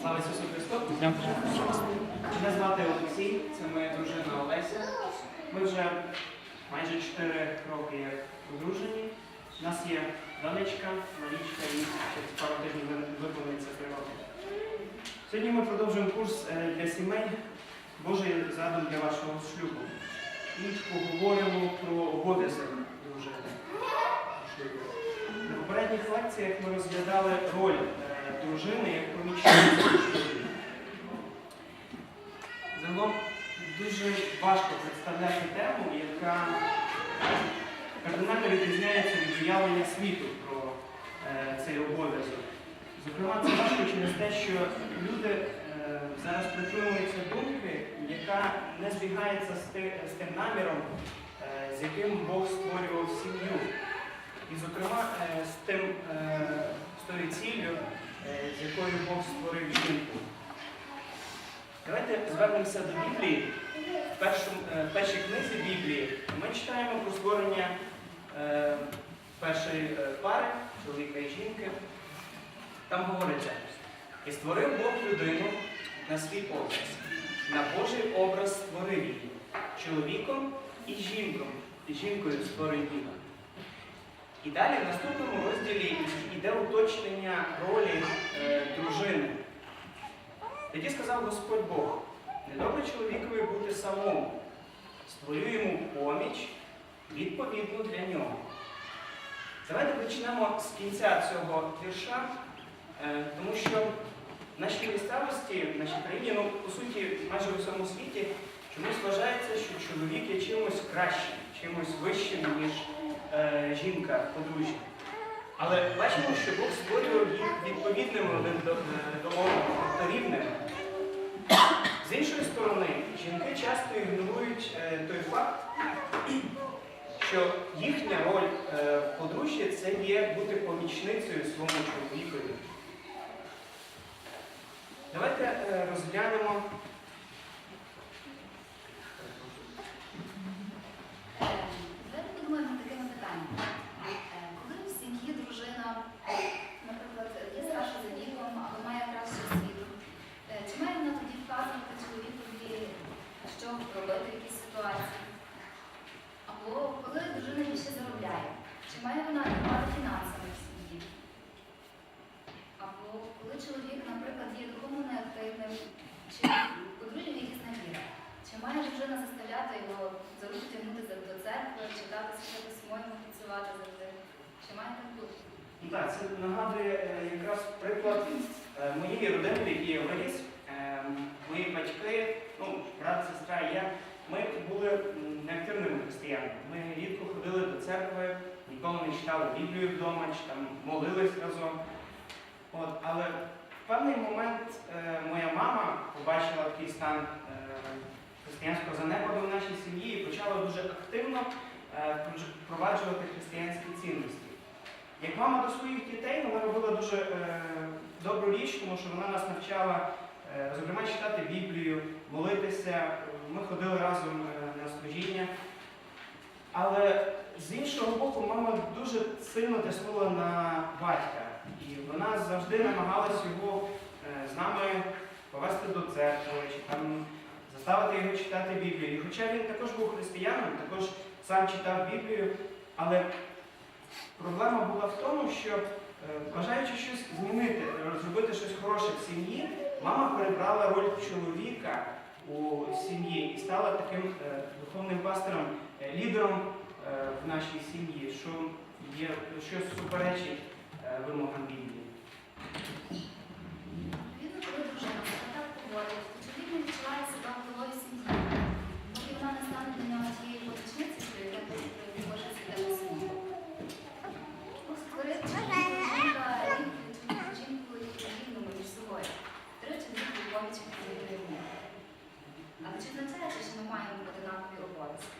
Слава Ісусу Христу! Мене звати Олексій, це моя дружина Олеся. Ми вже майже 4 роки як одружені. У нас є донечка, Марічка і через пару тижнів виповниться 3 роки. Сьогодні ми продовжуємо курс е, для сімей Божий задум для вашого шлюбу. І поговоримо про обов'язок дружини. На попередніх лекціях ми розглядали роль дружини як помічниці. Загалом дуже важко представляти тему, яка кардинально відрізняється від уявлення світу про е, цей обов'язок. Зокрема, це важко через те, що люди е, зараз притримуються думки, яка не збігається з, ти- з тим наміром, е, з яким Бог створював сім'ю. І, зокрема, е, з тим, е, з тою ціллю, з якою Бог створив жінку. Давайте звернемося до Біблії. В першому, е, в першій книзі Біблії ми читаємо про створення е, першої е, пари, чоловіка і жінки. Там говориться, і створив Бог людину на свій образ. На Божий образ створив її. Чоловіком і жінком, і жінкою створив її. І далі в наступному розділі йде уточнення ролі е, дружини. Тоді сказав Господь Бог, недобре чоловікові бути самому, створю йому поміч відповідну для нього. Давайте почнемо з кінця цього вірша, е, тому що в нашій місцевості, в нашій країні, ну, по суті, майже в усьому світі, чомусь вважається, що чоловік є чимось кращим, чимось вищим, ніж е, жінка подружжя. Але бачимо, що Бог створював їх відповідними один е, до одного, тобто. З іншої сторони, жінки часто ігнорують е, той факт, що їхня роль е, в подружжі це є бути помічницею своєму чоловікові. Давайте е, розглянемо. Е, Давайте подумаємо такими питаннями. Е, Коли в сім'ї дружина, наприклад, є старша за віком або має кращу освіту, е, чи має вона тоді вказувати чоловікові, що робити в якійсь ситуації? Або коли дружина більше заробляє, чи має вона керувати фінансами в сім'ї? Або коли чоловік, наприклад, є духовно неактивним, чи подружжя якісь навіра? Чи має дружина заставляти його за руку до церкви, читати святе письмо, працювати завжди? Чи має так бути? Ну так, це нагадує е, якраз приклад е, моєї родини, в якій я виріс. Е, Мої батьки, ну, брат, сестра я, ми були неактивними християнами. Ми рідко ходили до церкви, ніколи не читали Біблію вдома, чи там молились разом. От, але в певний момент е, моя мама побачила такий стан е, християнського занепаду в нашій сім'ї і почала дуже активно е, впроваджувати християнські цінності. Як мама до своїх дітей, вона робила дуже е, добру річ, тому що вона нас навчала, е, зокрема, читати Біблію, молитися. Ми ходили разом е, на служіння. Але з іншого боку, мама дуже сильно тиснула на батька. І вона завжди намагалась його е, з нами повести до церкви, чи там заставити його читати Біблію. І хоча він також був християном, також сам читав Біблію, але проблема була в тому, що е, бажаючи щось змінити, зробити щось хороше в сім'ї, мама перебрала роль чоловіка у сім'ї і стала таким е, духовним пастором, е, лідером е, в нашій сім'ї, що є що суперечить вимогам Біблії. Відповідно, коли дружина себе так поводить, то чоловік не відчуває себе головою сім'ї. Поки вона не стане для нього тією помічницею, яка може святому сім'ю. Створити жінка рівною жінкою рівними між собою. Три чоловіки поміч рівні. Але чи означає це, що ми маємо одинакові обов'язки?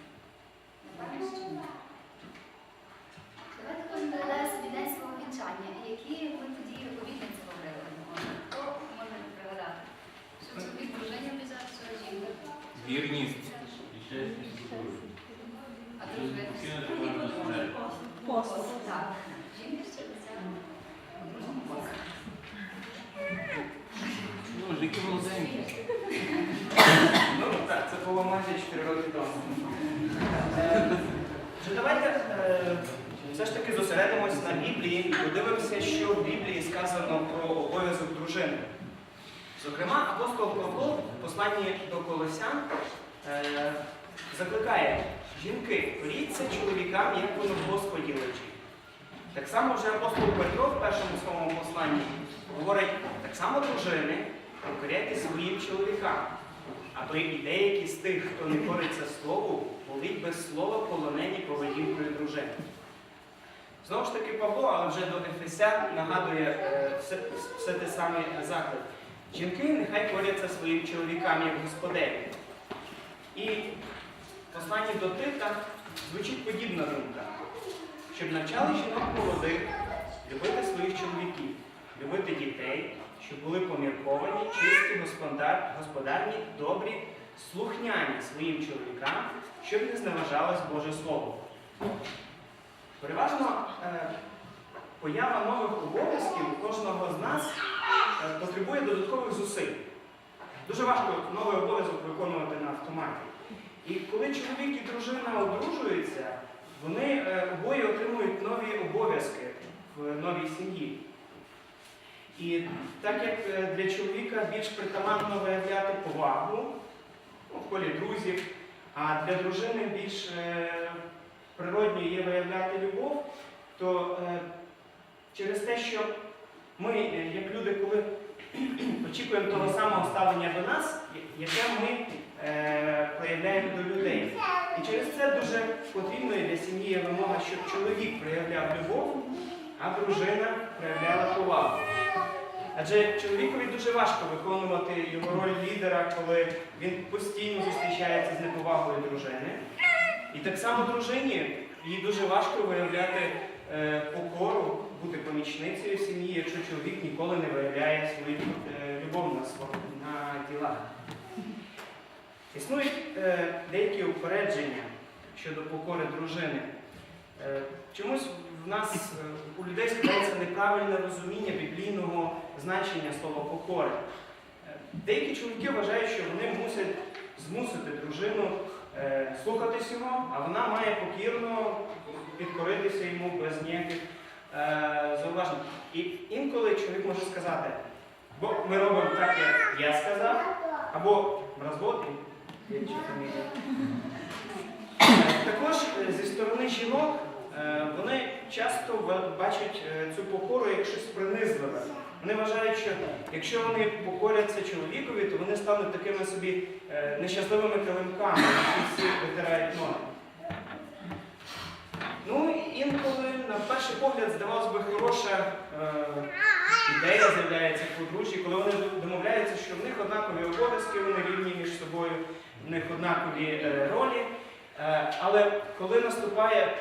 Напевно, що ні. Давайте кожен додає собі день свого вінчання, які ми тоді обітниці говорили. Хто може пригадати? Що чоловік дружині обіцяв, що жінка. Вірність і чесність служби. А дружина? Послуг. Так. Жінка ще обіцяла. Дружина. такі молоденькі. Ну так, це було майже 4 роки тому. Е, Вже давайте е, зосередимось на Біблії і подивимося, що в Біблії сказано про обов'язок дружини. Зокрема, апостол Павло в посланні до Колосян е, закликає жінки, коріться чоловікам, як воно в Господі личить. Так само вже апостол Петро в першому своєму посланні говорить, так само дружини, покоряйте своїм чоловікам. А то і деякі з тих, хто не кориться слову, будуть без слова полонені поведінкою дружини. Знову ж таки, Павло, але вже до Ефесян нагадує е, все, все те саме заклик. Жінки нехай коряться своїм чоловікам як господеві. І посланні до Тита звучить подібна думка, щоб навчали жінок молодих любити своїх чоловіків, любити дітей, щоб були помірковані, чисті, господар, господарні, добрі, слухняні своїм чоловікам, щоб не зневажалось Боже Слово. Переважно е, поява нових обов'язків кожного з нас е, потребує додаткових зусиль. Дуже важко новий обов'язок виконувати на автоматі. І коли чоловік і дружина одружуються, вони е, обоє отримують нові обов'язки в новій сім'ї. І так як для чоловіка більш притаманно виявляти повагу ну, в колі друзів, а для дружини більш е, природньо є виявляти любов, то е, через те, що ми, е, як люди, коли очікуємо того самого ставлення до нас, яке ми е, проявляємо до людей. І через це дуже потрібною для сім'ї є вимога, щоб чоловік проявляв любов, а дружина проявляла повагу. Адже чоловікові дуже важко виконувати його роль лідера, коли він постійно зустрічається з неповагою дружини. І так само дружині їй дуже важко виявляти е, покору, бути помічницею сім'ї, якщо чоловік ніколи не виявляє свою е, любов на, сво- на ділах. Існують е, деякі упередження щодо покори дружини. Е, чомусь в нас, е, у людей складається неправильне розуміння біблійного значення слова покори. Е, Деякі чоловіки вважають, що вони мусять змусити дружину слухатись його, а вона має покірно підкоритися йому без ніяких е, зауважень. І інколи чоловік може сказати, бо ми робимо так, як я сказав, або чи. Е, Також е, зі сторони жінок е, вони часто бачать е, цю покору як щось принизливе. Вони вважають, що якщо вони покоряться чоловікові, то вони стануть такими собі е, нещасливими килимками, які всі витирають ноги. Ну, інколи, на перший погляд, здавалось би, хороша е, ідея з'являється в подружжі, коли вони домовляються, що в них однакові обов'язки, вони рівні між собою, в них однакові е, ролі. Е, Але коли наступає,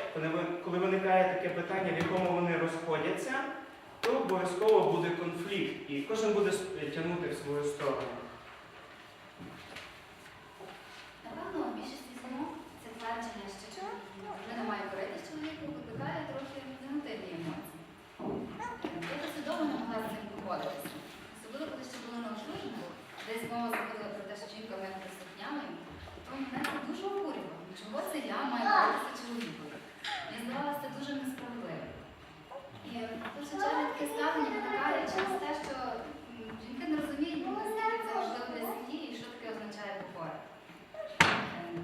коли виникає таке питання, в якому вони розходяться, то обов'язково буде конфлікт, і кожен буде тягнути в свою сторону. Напевно, в більшості жінок це твердження, що дружина має коритись чоловіку, викликає трохи негативні емоції. Я не могла з цим погодитися. Особливо, коли ще була на шлюбу, десь мова заходила про те, що жінка має слухняною, то мене це дуже обурювало. Чого це я маю здавалося це дуже несправедливо. І дуже часто таке ставлення виникає через те, що жінки не розуміють, наскільки це важливо для сім'ї і що таке означає покора. Ем,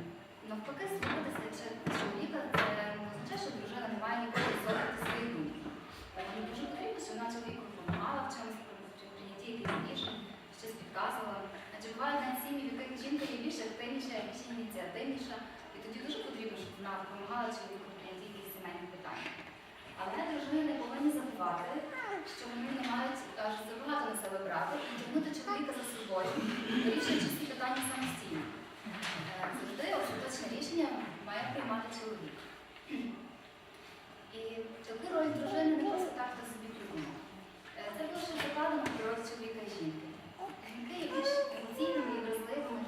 Навпаки, слухатися чи- чоловіка це не означає, що дружина не має ніколи висловити свої думки. Мені дуже потрібно, щоб вона чоловіку допомагала в чомусь при прийнятті якихось рішень, щось підказувала. Адже бувають навіть сім'ї, в яких жінка є більш активніша, більш ініціативніша, і тоді дуже потрібно, щоб вона допомагала чоловіку в прийнятті якихось сімейних питань. Але дружини не повинні забувати, що вони не мають аж забагато на себе брати і тягнути чоловіка за чисті питання самостійно. Е, Завжди остаточне рішення має приймати чоловік. І таку роль дружини не просто так хто собі придумав. Е, Це було ще закладено в природі чоловіка і жінки. Жінки є більш емоційними і вразливими,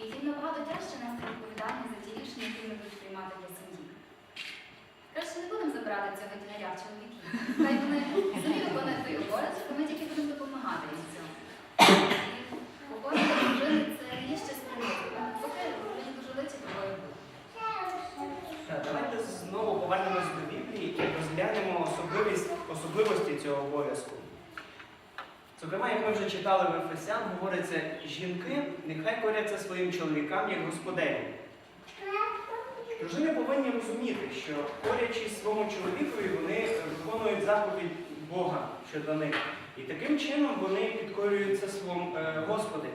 і їм набагато тяжче нести відповідальність за ті рішення, які вони будуть приймати для сім'ї. Краще не будемо забирати цього дінаря в чоловіків. Хай вони самі виконують той обов'язок, а ми тільки будемо допомагати їм в цьому. І Зокрема, як ми вже читали в Ефесян, говориться, жінки нехай коряться своїм чоловікам як господині. Дружини повинні розуміти, що корячись своєму чоловікові, вони виконують заповідь Бога щодо них. І таким чином вони підкорюються своєму е, Господові.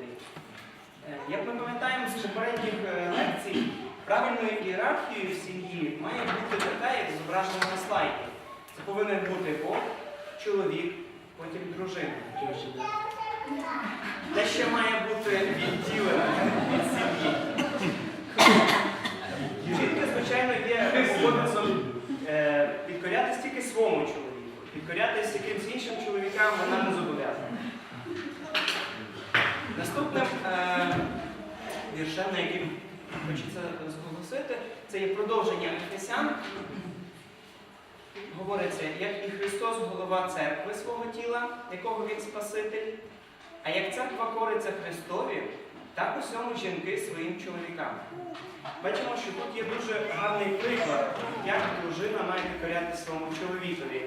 Е, Як ми пам'ятаємо з попередніх е, лекцій, правильною ієрархією в сім'ї має бути така, як зображена на слайді. Це повинен бути Бог, чоловік, потім дружина. Те ще має бути відділено від сім'ї. Жінки, звичайно, є обов'язком е, підкорятись тільки своєму чоловіку. Підкорятись якимсь іншим чоловікам вона не зобов'язана. Наступним е, віршем, на яким хочеться зголосити, це є продовження Ефесян. Говориться, як і Христос голова церкви свого тіла, якого Він Спаситель, а як церква кориться Христові, так усьому жінки своїм чоловікам. Бачимо, що тут є дуже гарний приклад, як дружина має підкоряти своєму чоловікові.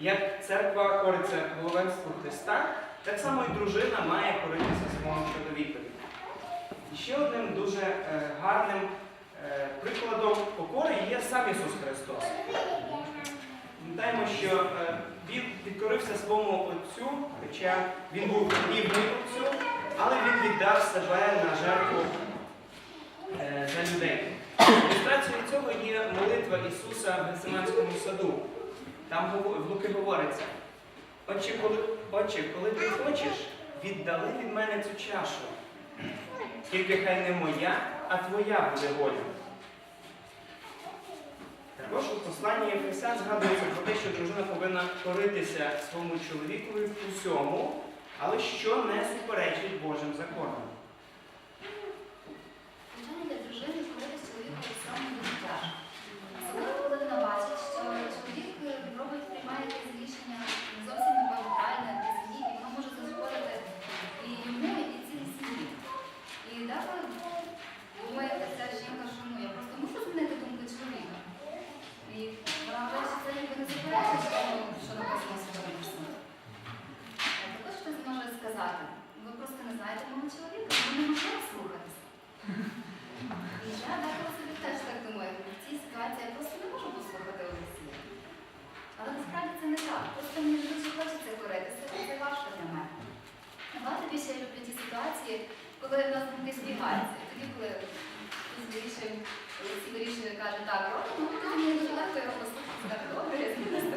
Як церква кориться головенству Христа, так само і дружина має коритися своєму чоловікові. І ще одним дуже е, гарним е, прикладом покори є сам Ісус Христос. Пам'ятаємо, що е, він підкорився своєму Отцю, хоча він був рівний Отцю, але він віддав себе на жертву е, за людей. Ілюстрацією цього є молитва Ісуса в Гециманському саду. Там в Луки говориться, Отче, коли, Отче, коли ти хочеш, віддали від мене цю чашу. Тільки хай не моя, а твоя буде воля. Також у посланні Ефесян згадується про те, що дружина повинна коритися своєму чоловікові в усьому, але що не суперечить Божим законам. Звичайно, для дружини корити чоловіка саме дуже тяжко. Особливо, коли вона бачить, що чоловік е, робить, приймає якесь рішення не зовсім напевно правильне для сім'ї, і воно може зашкодити і йому, і цілій сім'ї. І деколи думає ця жінка, що ну я просто мушу змінити думку чоловіка. І вона вважає, що це ніби не суперечить тому, що написано в Святому Письмі. А Також хтось може сказати, ви просто не знаєте мого чоловіка, ви не можете слухатися. І я деколи собі теж так думаю, в цій ситуації я просто не можу послухати Олексія. Але насправді це не так. Просто мені дуже хочеться і це важко для мене. Багато більше я люблю ті ситуації, коли в нас думки збігаються. Тоді, коли Олексій вирішує, каже, так, робимо, ну тоді мені дуже легко його послухати, так, добре, я згідна з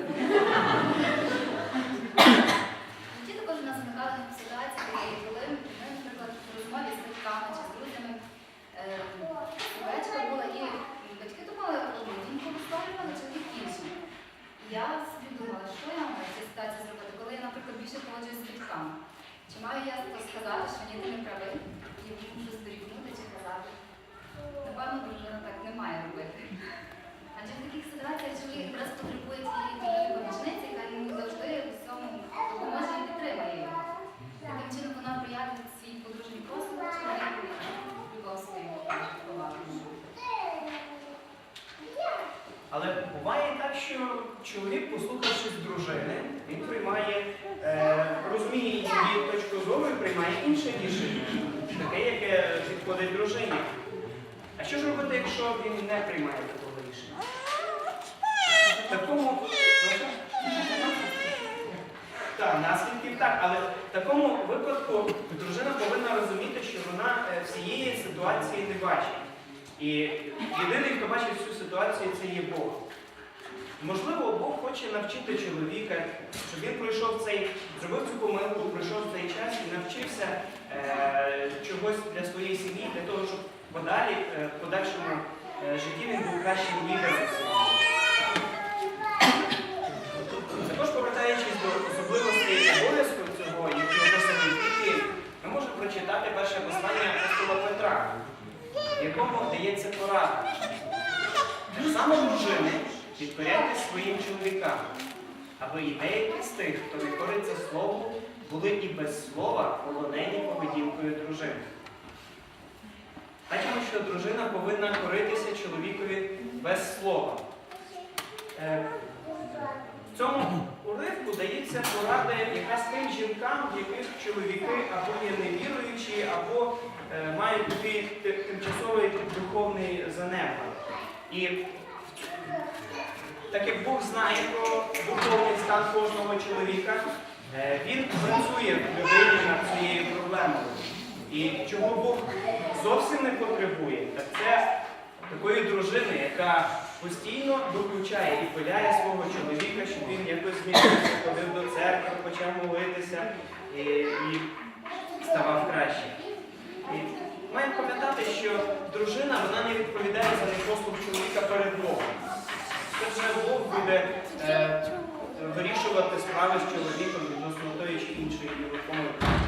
також у нас виникали ситуації, коли ми, наприклад, в розмові з батьками чи з друзями, е, була і батьки думали висловлювали, чоловік іншу. І Я собі думала, що я маю в цій ситуації зробити, коли я, наприклад, більше поводжуюсь з батьками. Чи маю я сказати, що ні, ти не правий, і можу зберігнути чи казати? Напевно, дружина так не має робити. Адже в таких ситуаціях чоловік якраз потребує цієї тієї помічниці, яка йому завжди в цьому допоможе і підтримає його. Таким чином вона проявить свій подружній послуг чоловіку любов свою повагу. Але буває так, що чоловік, послухавшись дружини, він приймає, е, розуміє її точку зору і приймає інше рішення, таке, яке підходить дружині. А що ж робити, якщо він не приймає такого рішення? В такому так, наслідків так, але в такому випадку дружина повинна розуміти, що вона е, всієї ситуації не бачить. І єдиний, хто бачить всю ситуацію, це є Бог. Можливо, Бог хоче навчити чоловіка, щоб він пройшов цей, зробив цю помилку, пройшов цей час і навчився е, чогось для своєї сім'ї, для того, щоб подалі, е, в подальшому е, житті він був кращим лідером. в сім'ї. Також повертаючись до особливостей обов'язку цього, які описані в Біблії, ми можемо перше послання апостола Петра, якому дається порада. Так само дружини підкоряйте своїм чоловікам, аби і деякі з тих, хто не кориться слову, були і без слова полонені поведінкою дружини. Бачимо, що дружина повинна коритися чоловікові без слова. Цьому уривку даються поради якраз тим жінкам, в яких чоловіки або є невіруючі, або е, мають такий тимчасовий духовний занепад. І так як Бог знає про духовний стан кожного чоловіка, е, він працює людині над цією проблемою. І чого Бог зовсім не потребує, так це такої дружини, яка постійно докучає і пиляє свого чоловіка, щоб він якось змінився, ходив до церкви, почав молитися і, і ставав краще. І маємо пам'ятати, що дружина вона не відповідає за непослух чоловіка перед Богом. Це вже Бог буде е, вирішувати справи з чоловіком відносно тої чи іншої помилки.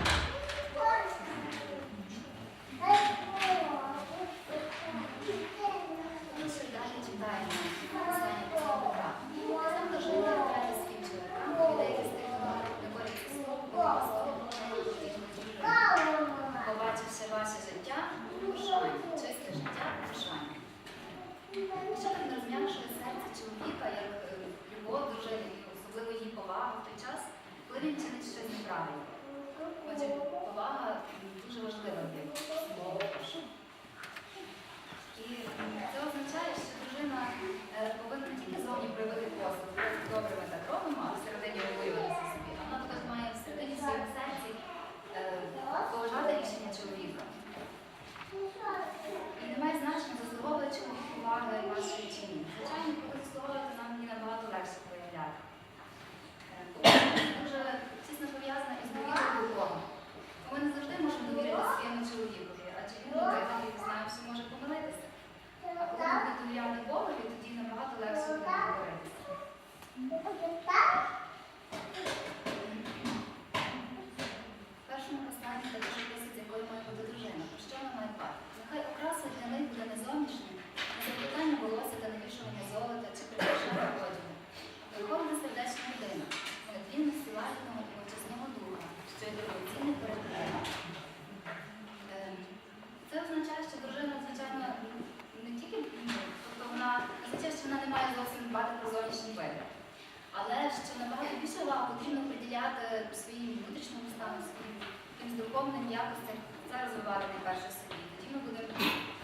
Своїм внутрішньому стану, своїм духовним якостям, це розвивати найперше в собі. Тоді ми будемо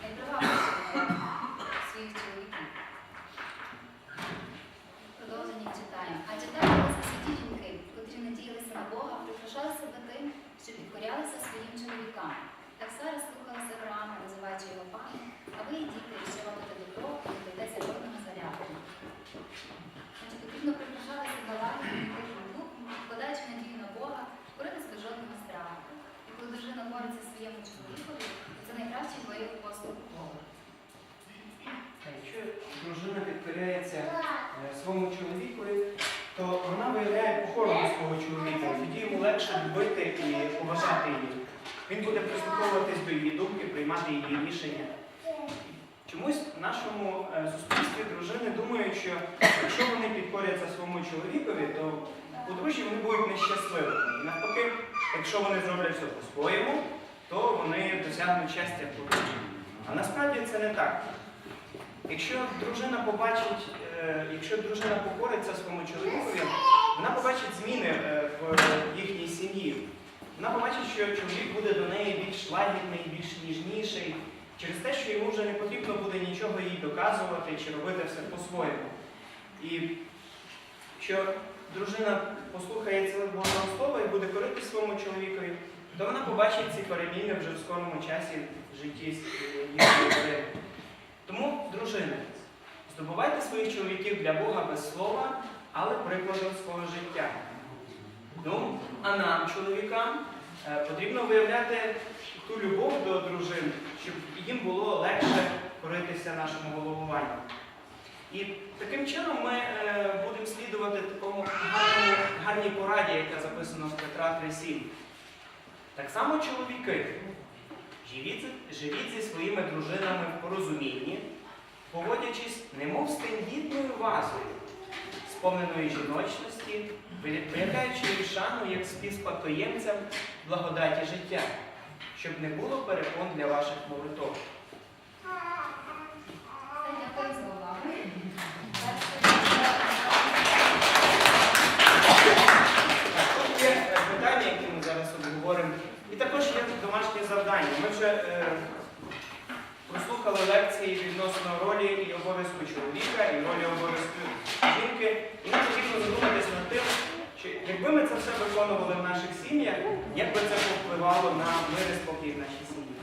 найпривабливіші для своїх чоловіків. Продовження читаємо. А читалися святі жінки, котрі надіялися на Бога, прикрашали себе тим, що підкорялися своїм чоловікам. Так Сара слухалася Авраама, називаючи його паном, а ви, діти, що робите добро, і не дайтеся жодного зарядку. Значить, потрібно прикрашати себе лагідним тихим духом, вкладаючи надію на Бога, коритися без жодного страху. І коли дружина бореться своєму чоловікові, то це найкращий вияв послугу Бога. А Якщо дружина підкоряється е, своєму чоловікові, то вона виявляє покору до свого чоловіка. Тоді йому легше любити і поважати її. Він буде прислуховуватись до її думки, приймати її рішення. Чомусь в нашому е, суспільстві дружини думають, що якщо вони підкоряться своєму чоловікові, то подружжі вони будуть нещасливими. І навпаки, якщо вони зроблять все по-своєму, то вони досягнуть щастя в подружжі. А насправді це не так. Якщо дружина побачить, е, якщо дружина покориться своєму чоловікові, вона побачить зміни е, в їхній сім'ї. Вона побачить, що чоловік буде до неї більш лагідний, більш ніжніший, через те, що йому вже не потрібно буде нічого їй доказувати чи робити все по-своєму. І що дружина послухає ціле Божого Слова і буде корити своєму чоловікові, то вона побачить ці переміни вже в скорому часі в житті їхньої родини. Тому, дружини, здобувайте своїх чоловіків для Бога без слова, але прикладом свого життя. Ну, а нам, чоловікам, е, потрібно виявляти ту любов до дружин, щоб їм було легше коритися нашому головуванню. І таким чином ми е, будемо слідувати такому гарному, гарній пораді, яка записана в Петра 3.7. Так само чоловіки. Живіть, живіть зі своїми дружинами в порозумінні, поводячись немов з тендітною вазою, сповненої жіночності, виявляючи їй шану як співспадкоємцям благодаті життя, щоб не було перепон для ваших молитов. е, прослухали лекції відносно ролі і обов'язку чоловіка, і ролі обов'язку жінки. І нам потрібно задуматися над тим, чи якби ми це все виконували в наших сім'ях, як би це повпливало на мир і спокій в нашій сім'ї.